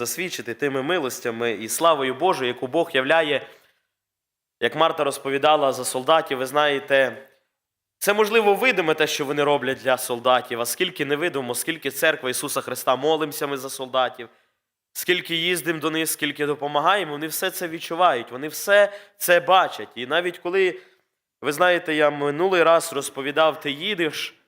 засвідчити тими милостями і славою Божою, яку Бог являє, як Марта розповідала за солдатів, ви знаєте, це можливо видиме те, що вони роблять для солдатів, а скільки невидимо, скільки церква Ісуса Христа молимося ми за солдатів, скільки їздимо до них, скільки допомагаємо, вони все це відчувають, вони все це бачать. І навіть коли, ви знаєте, я минулий раз розповідав, ти їдеш,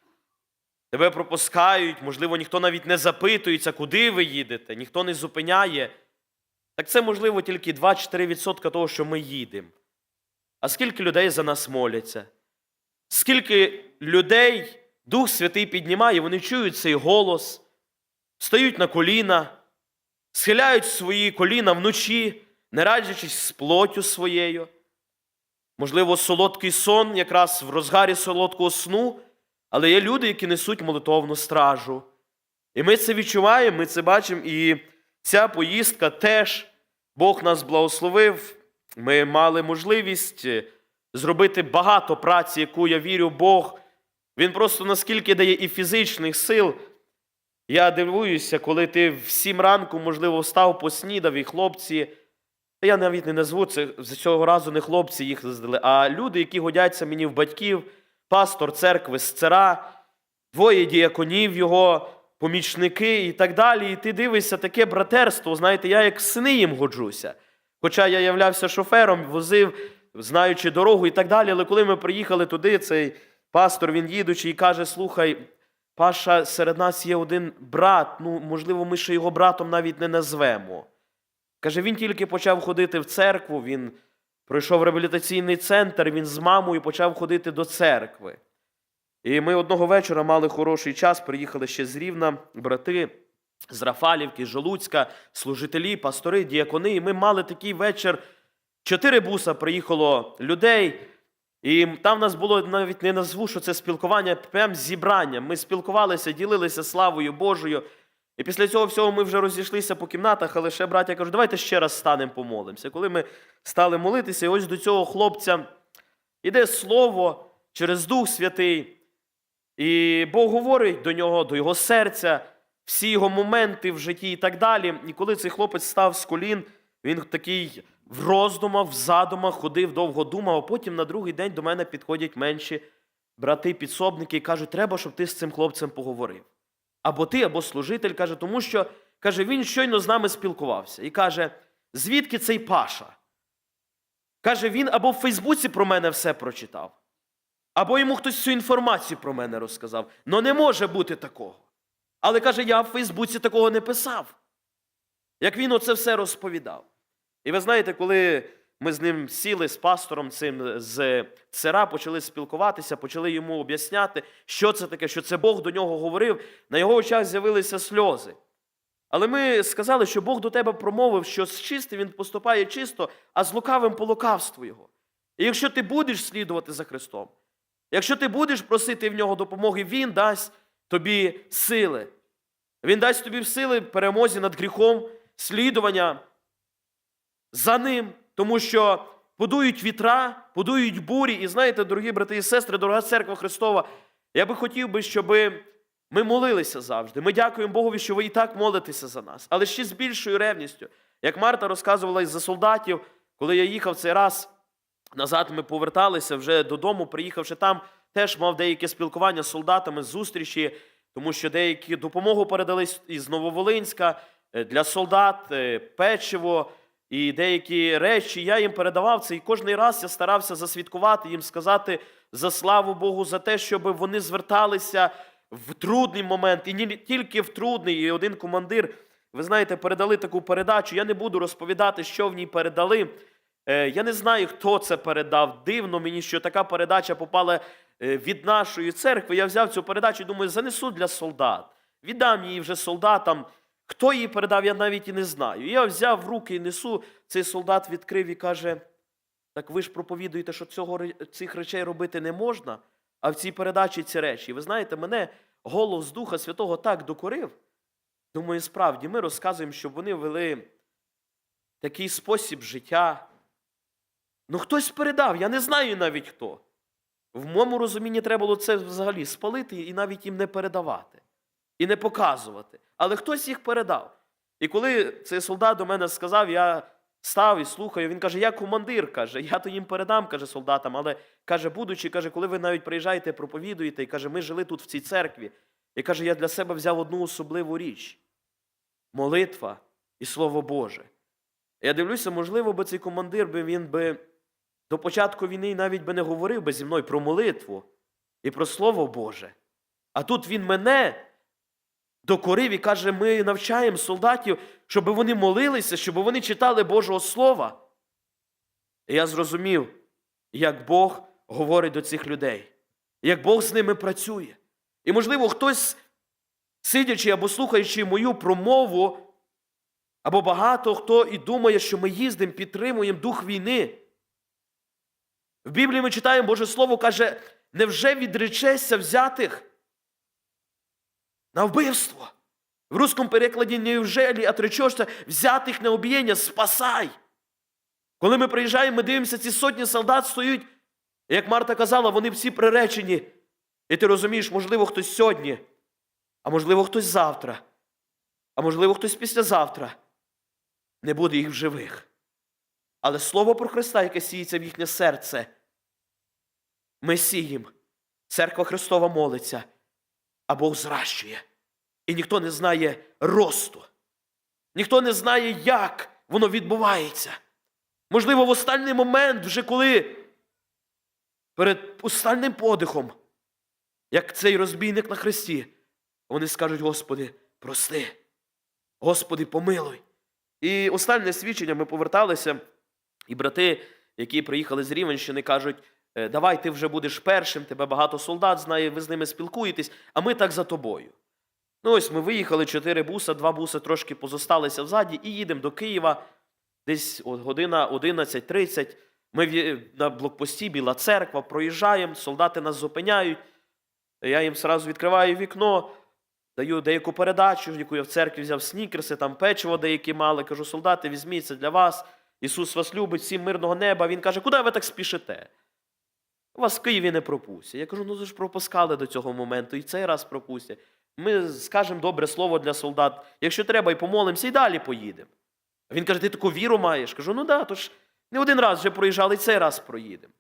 тебе пропускають, можливо, ніхто навіть не запитується, куди ви їдете, ніхто не зупиняє. Так це можливо тільки 2-4% того, що ми їдемо. А скільки людей за нас моляться? Скільки людей Дух Святий піднімає, вони чують цей голос, стають на коліна, схиляють свої коліна вночі, не раджачись з плоттю своєю. Можливо, солодкий сон, якраз в розгарі солодкого сну, але є люди, які несуть молитовну стражу. І ми це відчуваємо, ми це бачимо, і ця поїздка теж Бог нас благословив. Ми мали можливість е, зробити багато праці, яку я вірю, Бог. Він просто наскільки дає і фізичних сил. Я дивуюся, коли ти в сім ранку, можливо, встав, поснідав, і хлопці. Я навіть не назву це цього разу не хлопці їздили, а люди, які годяться мені в батьків, пастор церкви сцера, двоє діяконів його, помічники і так далі. І ти дивишся таке братерство. Знаєте, я як сини їм годжуся. Хоча я являвся шофером, возив, знаючи дорогу і так далі. Але коли ми приїхали туди, цей пастор, він їдучи, і каже: Слухай, Паша, серед нас є один брат, ну, можливо, ми ще його братом навіть не назвемо. Каже, він тільки почав ходити в церкву, він пройшов реабілітаційний центр, він з мамою почав ходити до церкви. І ми одного вечора мали хороший час, приїхали ще з Рівна, брати з Рафалівки, з Жолуцька, служителі, пастори, діакони. І ми мали такий вечір. Чотири буса приїхало людей. І там в нас було навіть не назву, що це спілкування, прям зібрання. Ми спілкувалися, ділилися славою Божою. І після цього всього ми вже розійшлися по кімнатах, але ще браття кажуть, давайте ще раз станемо помолимося. Коли ми стали молитися, і ось до цього хлопця іде слово через Дух Святий, і Бог говорить до нього, до його серця, всі його моменти в житті і так далі. І коли цей хлопець став з колін, він такий в роздумах, в задумах ходив, довго думав, а потім на другий день до мене підходять менші брати-підсобники і кажуть, треба, щоб ти з цим хлопцем поговорив. Або ти, або служитель каже, тому що каже, він щойно з нами спілкувався і каже, звідки цей Паша? Каже, він або в Фейсбуці про мене все прочитав, або йому хтось цю інформацію про мене розказав. Ну не може бути такого. Але каже, я в Фейсбуці такого не писав. Як він оце все розповідав. І ви знаєте, коли ми з ним сіли з пастором цим з цера, почали спілкуватися, почали йому об'ясняти, що це таке, що це Бог до нього говорив, на його очах з'явилися сльози. Але ми сказали, що Бог до тебе промовив, що з чистим він поступає чисто, а з лукавим по лукавству його. І якщо ти будеш слідувати за Христом, якщо ти будеш просити в нього допомоги, Він дасть тобі сили. Він дасть тобі сили перемозі над гріхом, слідування за ним, тому що подують вітра, подують бурі. І знаєте, дорогі брати і сестри, дорога церква Христова, я би хотів би, щоб ми молилися завжди. Ми дякуємо Богові, що ви і так молитеся за нас, але ще з більшою ревністю. Як Марта розказувала із-за солдатів, коли я їхав цей раз назад, ми поверталися вже додому, приїхавши там, теж мав деяке спілкування з солдатами, зустрічі, тому що деякі допомогу передали із Нововолинська е, для солдат, е, печиво і деякі речі. Я їм передавав це, і кожен раз я старався засвідкувати їм, сказати за славу Богу, за те, щоб вони зверталися в трудний момент, і не тільки в трудний, і один командир. Ви знаєте, передали таку передачу. Я не буду розповідати, що в ній передали. Е, Я не знаю, хто це передав. Дивно мені, що така передача попала е, від нашої церкви. Я взяв цю передачу і думаю, занесу для солдат. Віддам її вже солдатам. Хто її передав, я навіть і не знаю. Я взяв в руки і несу. Цей солдат відкрив і каже: так ви ж проповідуєте, що цього, цих речей робити не можна, а в цій передачі ці речі. Ви знаєте, мене голос Духа Святого так докорив. Думаю, справді, ми розказуємо, щоб вони вели такий спосіб життя. Ну, хтось передав, я не знаю навіть хто. В моєму розумінні треба було це взагалі спалити і навіть їм не передавати, і не показувати. Але хтось їх передав. І коли цей солдат до мене сказав, я став і слухаю, він каже, я командир, каже, я то їм передам, каже солдатам, але каже, будучи, каже, коли ви навіть приїжджаєте, проповідуєте, і каже, ми жили тут в цій церкві. І каже, я для себе взяв одну особливу річ молитва і Слово Боже. Я дивлюся, можливо, би цей командир би він би до початку війни навіть би не говорив би зі мною про молитву і про Слово Боже. А тут він мене докорив і каже, ми навчаємо солдатів, щоб вони молилися, щоб вони читали Божого Слова. І я зрозумів, як Бог говорить до цих людей, як Бог з ними працює. І, можливо, хтось, сидячи або слухаючи мою промову, або багато хто і думає, що ми їздимо, підтримуємо дух війни. В Біблії ми читаємо Боже Слово каже, невже відречешся взятих на вбивство? В русскому перекладі невже лі отречешся взятих на об'єння, спасай. Коли ми приїжджаємо, ми дивимося, ці сотні солдат стоять, і як Марта казала, вони всі приречені. І ти розумієш, можливо, хтось сьогодні, а можливо, хтось завтра, а можливо, хтось післязавтра не буде їх в живих. Але слово про Христа, яке сіється в їхнє серце, ми сіємо. Церква Христова молиться, а Бог зращує. І ніхто не знає росту. Ніхто не знає, як воно відбувається. Можливо, в останній момент, вже коли перед останнім подихом, як цей розбійник на хресті, вони скажуть, Господи, прости, Господи, помилуй. І останнє свідчення ми поверталися, і брати, які приїхали з Рівенщини, кажуть, «Е, давай ти вже будеш першим, тебе багато солдат знає, ви з ними спілкуєтесь, а ми так за тобою. Ну ось ми виїхали, чотири буса, два буси трошки позосталися взаді, і їдемо до Києва. Десь от година 11.30. Ми на блокпості Біла церква проїжджаємо, солдати нас зупиняють. Я їм сразу відкриваю вікно, даю деяку передачу, яку я в церкві взяв снікерси, там печиво деякі мали. Кажу, солдати, візьміть це для вас. Ісус вас любить, всім мирного неба. Він каже, куди ви так спішите? Вас в Києві не пропустять. Я кажу, ну ви ж пропускали до цього моменту, і цей раз пропустять. Ми скажемо добре слово для солдат. Якщо треба, і помолимося, і далі поїдемо. Він каже, ти таку віру маєш? Кажу, ну да, то ж не один раз вже проїжджали, і цей раз проїдемо.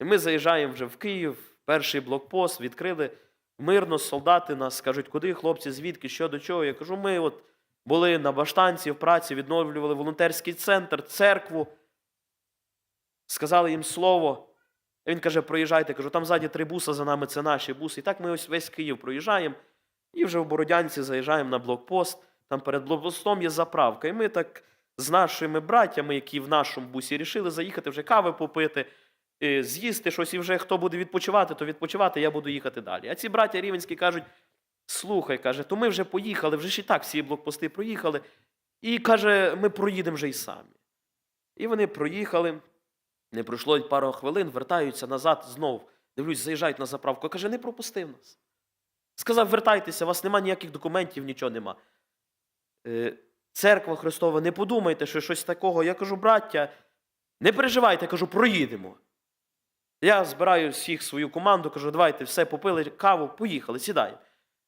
І ми заїжджаємо вже в Київ, перший блокпост, відкрили мирно, солдати нас кажуть, куди хлопці, звідки, що до чого. Я кажу, ми от були на баштанці в праці, відновлювали волонтерський центр, церкву. Сказали їм слово. Він каже, проїжджайте. Кажу, там ззаді три буса за нами, це наші буси. І так ми ось весь Київ проїжджаємо. І вже в Бородянці заїжджаємо на блокпост. Там перед блокпостом є заправка. І ми так з нашими братями, які в нашому бусі рішили заїхати вже кави попити, е, з'їсти щось, і вже хто буде відпочивати, то відпочивати, я буду їхати далі. А ці браття рівенські кажуть: слухай, каже, то ми вже поїхали, вже ж і так всі блокпости проїхали. І каже, ми проїдемо вже й самі. І вони проїхали. Не пройшло й пару хвилин, вертаються назад знов. Дивлюсь, заїжджають на заправку. Каже, не пропустив нас. Сказав, вертайтеся, у вас нема ніяких документів, нічого нема. Е, Церква Христова, не подумайте, що щось такого. Я кажу, браття, не переживайте, кажу, проїдемо. Я збираю всіх свою команду, кажу, давайте все, попили каву, поїхали, сідаємо.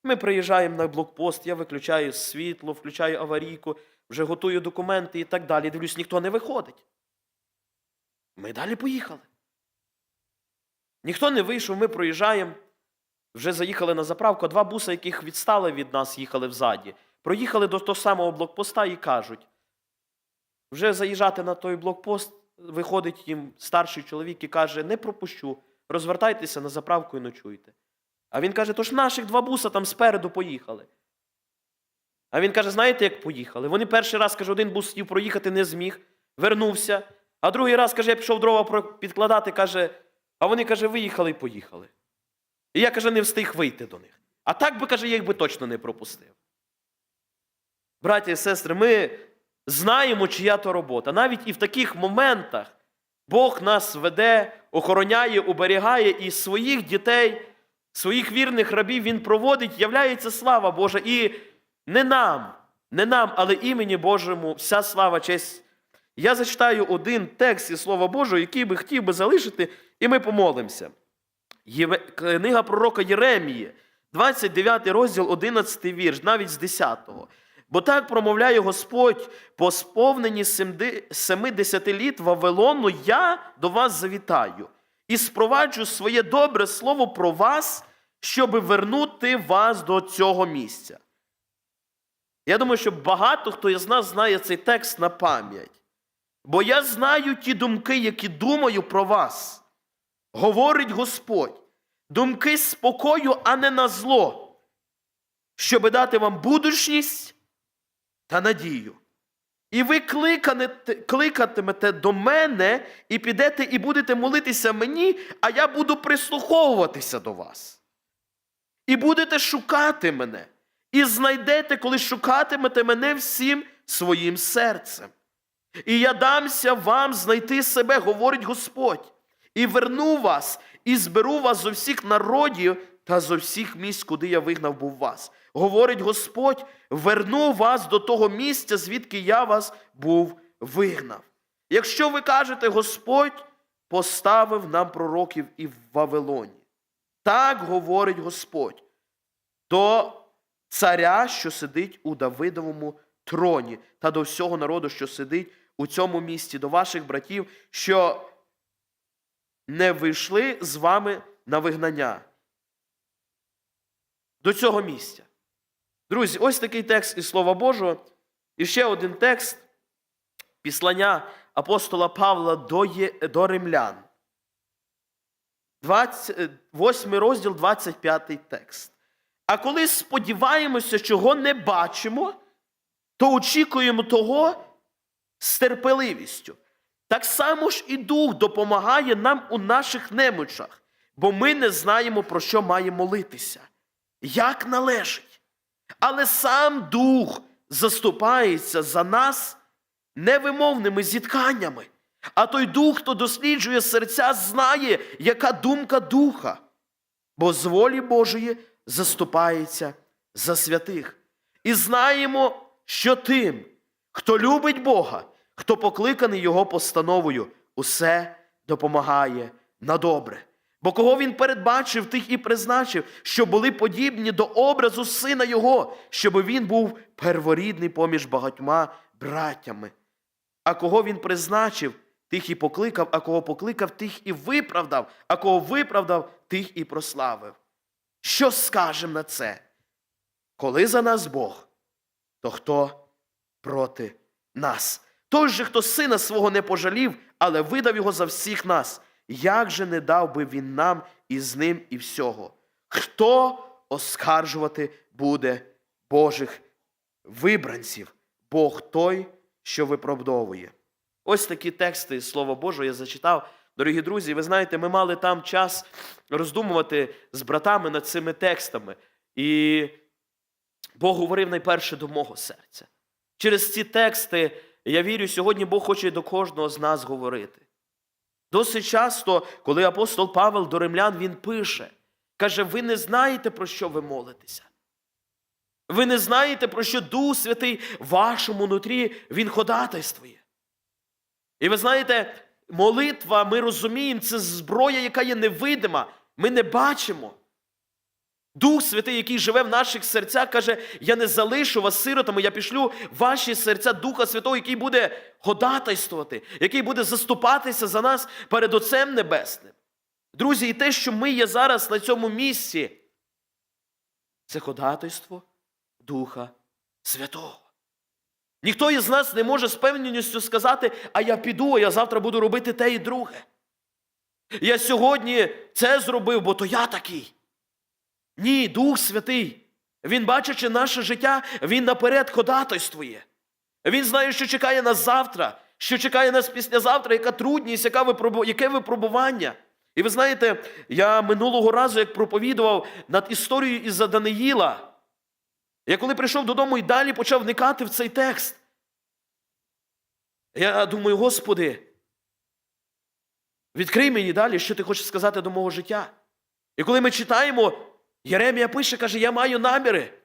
Ми приїжджаємо на блокпост, я виключаю світло, включаю аварійку, вже готую документи і так далі. Дивлюсь, ніхто не виходить. Ми далі поїхали. Ніхто не вийшов, ми проїжджаємо. Вже заїхали на заправку, два буси, яких відстали від нас, їхали взаді. Проїхали до того самого блокпоста і кажуть: вже заїжджати на той блокпост, виходить їм старший чоловік і каже: не пропущу, розвертайтеся на заправку і ночуйте. А він каже, то ж наших два буса там спереду поїхали. А він каже: знаєте, як поїхали? Вони перший раз, каже, один бус хотів проїхати, не зміг, вернувся. А другий раз, каже, я пішов дрова підкладати, каже, а вони, каже, виїхали і поїхали. І я, каже, не встиг вийти до них. А так би, каже, я їх би точно не пропустив. Браті і сестри, ми знаємо, чия то робота. Навіть і в таких моментах Бог нас веде, охороняє, оберігає і своїх дітей, своїх вірних рабів Він проводить, являється слава Божа. І не нам, не нам, але імені Божому вся слава, честь. Я зачитаю один текст із Слова Божого, який би хотів би залишити, і ми помолимося. Книга пророка Єремії, 29 розділ, 11 вірш, навіть з 10-го. Бо так промовляє Господь, по сповненні семди- семидесяти літ Вавилону я до вас завітаю і спроваджу своє добре слово про вас, щоби вернути вас до цього місця. Я думаю, що багато хто із нас знає цей текст на пам'ять. Бо я знаю ті думки, які думаю про вас, говорить Господь, думки спокою, а не на зло, щоби дати вам будучність та надію. І ви кликатимете до мене і підете і будете молитися мені, а я буду прислуховуватися до вас. І будете шукати мене, і знайдете, коли шукатимете мене всім своїм серцем. І я дамся вам знайти себе, говорить Господь, і верну вас, і зберу вас зо всіх народів та зо всіх місць, куди я вигнав був вас. Говорить Господь, верну вас до того місця, звідки я вас був вигнав. Якщо ви кажете, Господь поставив нам пророків і в Вавилоні. Так говорить Господь до царя, що сидить у Давидовому троні, та до всього народу, що сидить у цьому місті, до ваших братів, що не вийшли з вами на вигнання. До цього місця. Друзі, ось такий текст із Слова Божого. І ще один текст післання апостола Павла до, Є... до римлян. 20... 8 розділ, 25 текст. А коли сподіваємося, чого не бачимо, то очікуємо того з терпеливістю. Так само ж і Дух допомагає нам у наших немочах, бо ми не знаємо, про що має молитися, як належить. Але сам Дух заступається за нас невимовними зітканнями. А той дух, хто досліджує серця, знає, яка думка духа, бо з волі Божої заступається за святих. І знаємо, що тим, хто любить Бога, хто покликаний Його постановою, усе допомагає на добре. Бо кого він передбачив, тих і призначив, що були подібні до образу сина Його, щоб він був перворідний поміж багатьма браттями. А кого він призначив, тих і покликав, а кого покликав, тих і виправдав, а кого виправдав, тих і прославив. Що скажемо на це? Коли за нас Бог, то хто проти нас? Той же, хто сина свого не пожалів, але видав його за всіх нас, як же не дав би він нам і з ним і всього? Хто оскаржувати буде Божих вибранців? Бог той, що виправдовує. Ось такі тексти з Слова Божого я зачитав. Дорогі друзі, ви знаєте, ми мали там час роздумувати з братами над цими текстами. І Бог говорив найперше до мого серця. Через ці тексти, я вірю, сьогодні Бог хоче до кожного з нас говорити. Досить часто, коли апостол Павел до римлян він пише, каже: ви не знаєте, про що ви молитеся. Ви не знаєте, про що Дух Святий в вашому нутрі Він ходатайствує. І ви знаєте, молитва, ми розуміємо, це зброя, яка є невидима, ми не бачимо. Дух Святий, який живе в наших серцях, каже: Я не залишу вас сиротами, я пішлю ваші серця Духа Святого, який буде ходатайствувати, який буде заступатися за нас перед Отцем Небесним. Друзі, і те, що ми є зараз на цьому місці, це ходатайство Духа Святого. Ніхто із нас не може з певністю сказати, а я піду, а я завтра буду робити те і друге. Я сьогодні це зробив, бо то я такий. Ні, Дух Святий. Він, бачачи наше життя, він наперед ходатайствує. Він знає, що чекає нас завтра, що чекає нас післязавтра, яка трудність, яка випробу... яке випробування. І ви знаєте, я минулого разу, як проповідував над історією із Даниїла, я коли прийшов додому і далі почав вникати в цей текст. Я думаю, Господи, відкрий мені далі, що ти хочеш сказати до мого життя. І коли ми читаємо, Єремія пише, каже, я маю наміри.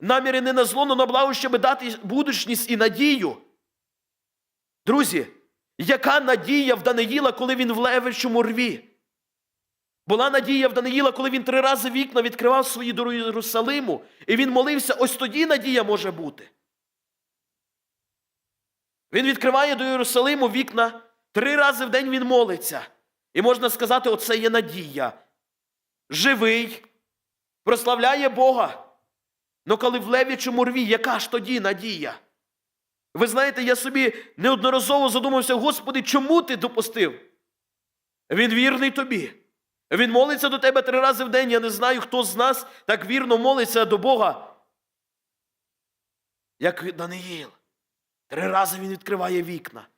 Наміри не на зло, но на благо, щоб дати будучність і надію. Друзі, яка надія в Даниїла, коли він в левичому рві? Була надія в Даниїла, коли він три рази вікна відкривав свої до Єрусалиму, і він молився, ось тоді надія може бути. Він відкриває до Єрусалиму вікна, три рази в день він молиться. І можна сказати, оце є надія. Живий, прославляє Бога. Ну коли в левічому рві, яка ж тоді надія? Ви знаєте, я собі неодноразово задумався, Господи, чому ти допустив? Він вірний тобі. Він молиться до тебе три рази в день. Я не знаю, хто з нас так вірно молиться до Бога. Як Даниїл. Три рази він відкриває вікна.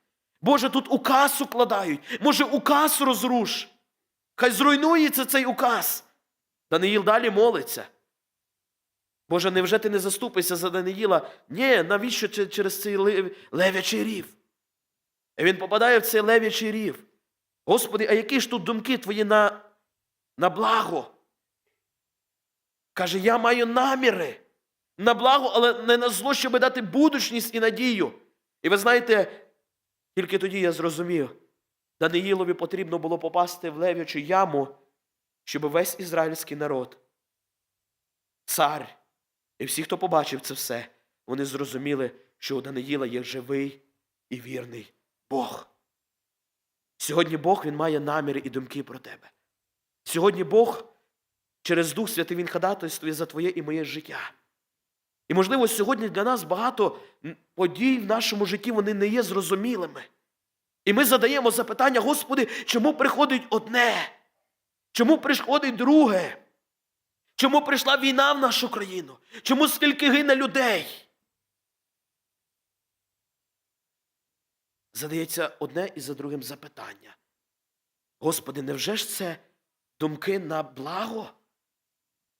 Боже, тут указ укладають. Може, указ розруш. Хай зруйнується цей указ. Даниїл далі молиться. Боже, невже ти не заступишся за Даниїла? Ні, навіщо через цей лев- левячий рів? І він попадає в цей левячий рів. Господи, а які ж тут думки твої на, на благо? Каже, я маю наміри на благо, але не на зло, щоб дати будучність і надію. І ви знаєте, тільки тоді я зрозумів, Даниїлові потрібно було попасти в лев'ячу яму, щоб весь ізраїльський народ, цар і всі, хто побачив це все, вони зрозуміли, що у Даниїла є живий і вірний Бог. Сьогодні Бог Він має наміри і думки про тебе. Сьогодні Бог через Дух Святий Він ходатайствує за твоє і моє життя. І, можливо, сьогодні для нас багато подій в нашому житті вони не є зрозумілими. І ми задаємо запитання, Господи, чому приходить одне? Чому приходить друге? Чому прийшла війна в нашу країну? Чому скільки гине людей? Задається одне і за другим запитання. Господи, невже ж це думки на благо?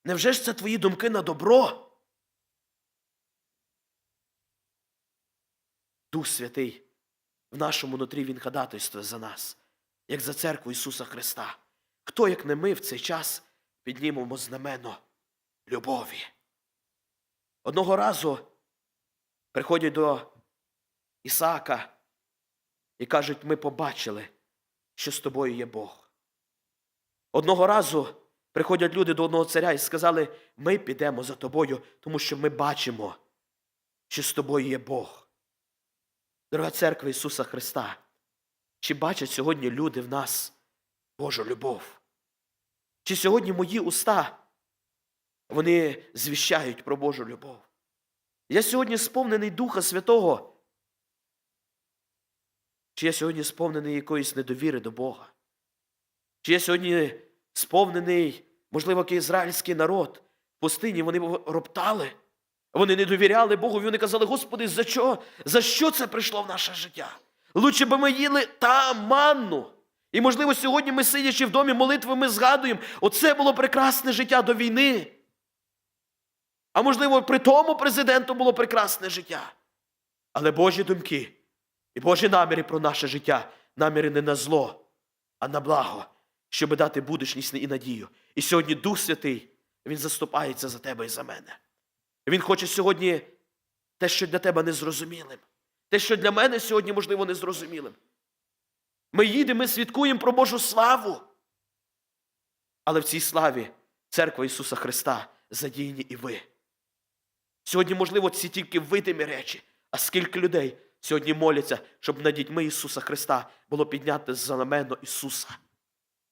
Невже ж це твої думки на добро? Дух Святий в нашому нутрі Він ходатайствує за нас, як за церкву Ісуса Христа. Хто, як не ми, в цей час піднімемо знамено любові? Одного разу приходять до Ісаака і кажуть, ми побачили, що з тобою є Бог. Одного разу приходять люди до одного царя і сказали, ми підемо за тобою, тому що ми бачимо, що з тобою є Бог. Дорога церква Ісуса Христа, чи бачать сьогодні люди в нас Божу любов? Чи сьогодні мої уста вони звіщають про Божу любов? Я сьогодні сповнений Духа Святого. Чи я сьогодні сповнений якоїсь недовіри до Бога? Чи я сьогодні сповнений, можливо, як ізраїльський народ в пустині, вони роптали, вони не довіряли Богу, вони казали, Господи, за що? За що це прийшло в наше життя? Лучше би ми їли там манну. І, можливо, сьогодні ми, сидячи в домі молитви, ми згадуємо, оце було прекрасне життя до війни. А можливо, при тому президенту було прекрасне життя. Але Божі думки і Божі наміри про наше життя, наміри не на зло, а на благо, щоб дати будучність і надію. І сьогодні Дух Святий, Він заступається за тебе і за мене. Він хоче сьогодні те, що для тебе незрозумілим, те, що для мене сьогодні, можливо, незрозумілим. Ми їдемо, ми свідкуємо про Божу славу. Але в цій славі церква Ісуса Христа задіяні і ви. Сьогодні, можливо, ці тільки видимі речі, а скільки людей сьогодні моляться, щоб над дітьми Ісуса Христа було підняте знамено Ісуса.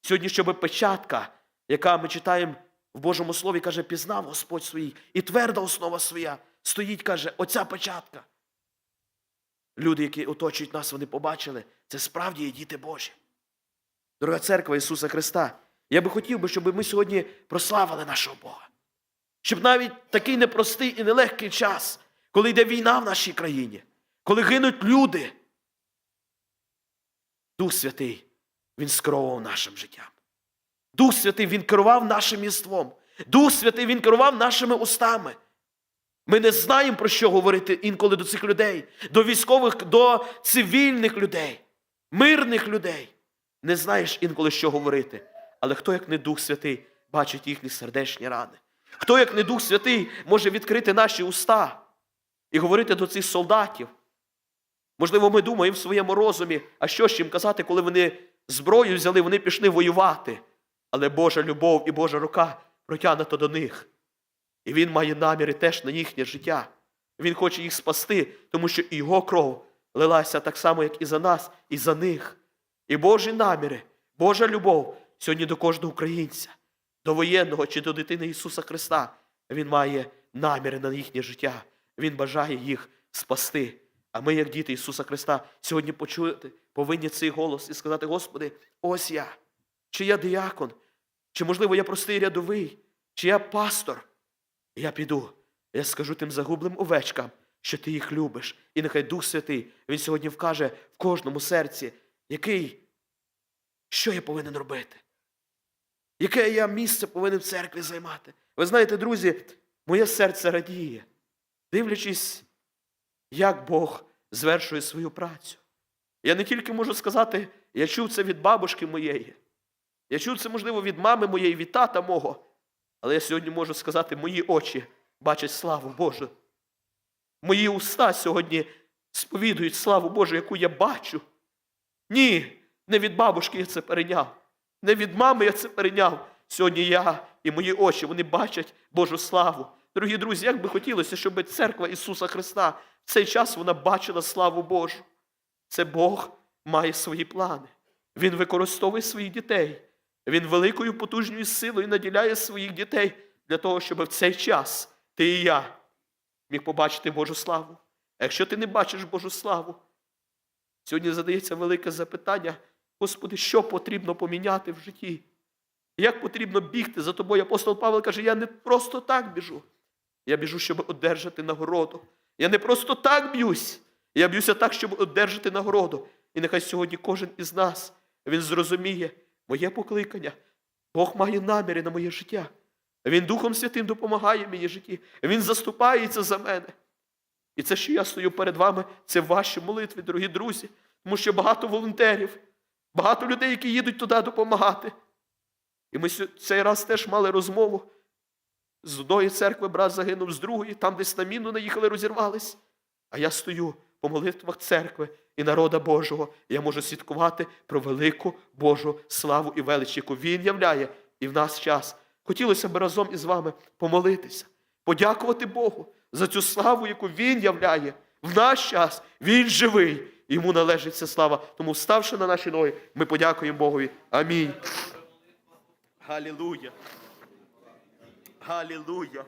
Сьогодні, щоб печатка, яка ми читаємо в Божому Слові, каже, пізнав Господь свій, і тверда основа своя стоїть, каже, оця печатка. Люди, які оточують нас, вони побачили, це справді є діти Божі. Дорога церква Ісуса Христа, я би хотів би, щоб ми сьогодні прославили нашого Бога. Щоб навіть такий непростий і нелегкий час, коли йде війна в нашій країні, коли гинуть люди, Дух Святий, Він скеровував нашим життям. Дух Святий Він керував нашим єством. Дух Святий Він керував нашими устами. Ми не знаємо, про що говорити інколи до цих людей, до військових, до цивільних людей, мирних людей. Не знаєш інколи, що говорити. Але хто, як не Дух Святий, бачить їхні сердечні рани? Хто, як не Дух Святий, може відкрити наші уста і говорити до цих солдатів? Можливо, ми думаємо в своєму розумі, а що ж їм казати, коли вони зброю взяли, вони пішли воювати. Але Божа любов і Божа рука протягнута до них. І Він має наміри теж на їхнє життя. Він хоче їх спасти, тому що і його кров лилася так само, як і за нас, і за них. І Божі наміри, Божа любов сьогодні до кожного українця, до воєнного чи до дитини Ісуса Христа. Він має наміри на їхнє життя. Він бажає їх спасти. А ми, як діти Ісуса Христа, сьогодні почути повинні цей голос і сказати: Господи, ось я, чи я діякон, чи, можливо, я простий рядовий, чи я пастор. Я піду, я скажу тим загублим овечкам, що ти їх любиш. І нехай Дух Святий, Він сьогодні вкаже в кожному серці, який, що я повинен робити, яке я місце повинен в церкві займати. Ви знаєте, друзі, моє серце радіє, дивлячись, як Бог звершує свою працю. Я не тільки можу сказати, я чув це від бабушки моєї, я чув це, можливо, від мами моєї, від тата мого. Але я сьогодні можу сказати, мої очі бачать славу Божу. Мої уста сьогодні сповідують славу Божу, яку я бачу. Ні, не від бабушки я це перейняв, не від мами я це перейняв. Сьогодні я і мої очі вони бачать Божу славу. Дорогі друзі, як би хотілося, щоб церква Ісуса Христа в цей час вона бачила славу Божу. Це Бог має свої плани. Він використовує своїх дітей. Він великою потужною силою наділяє своїх дітей для того, щоб в цей час ти і я міг побачити Божу славу. А якщо ти не бачиш Божу славу, сьогодні задається велике запитання, Господи, що потрібно поміняти в житті? Як потрібно бігти за тобою? Апостол Павло каже, я не просто так біжу. Я біжу, щоб одержати нагороду. Я не просто так б'юсь. Я б'юся так, щоб одержати нагороду. І нехай сьогодні кожен із нас він зрозуміє моє покликання. Бог має наміри на моє життя. Він Духом Святим допомагає мені житті. Він заступається за мене. І це, що я стою перед вами, це ваші молитви, дорогі друзі. Тому що багато волонтерів, багато людей, які їдуть туди допомагати. І ми цей раз теж мали розмову. З одної церкви брат загинув, з другої, там десь на міну наїхали, розірвались. А я стою по молитвах церкви і народа Божого. І я можу свідкувати про велику Божу славу і велич, яку Він являє і в нас час. Хотілося б разом із вами помолитися, подякувати Богу за цю славу, яку Він являє в наш час. Він живий. Йому належить вся слава. Тому, вставши на наші ноги, ми подякуємо Богові. Амінь. Галілуя. Галілуя.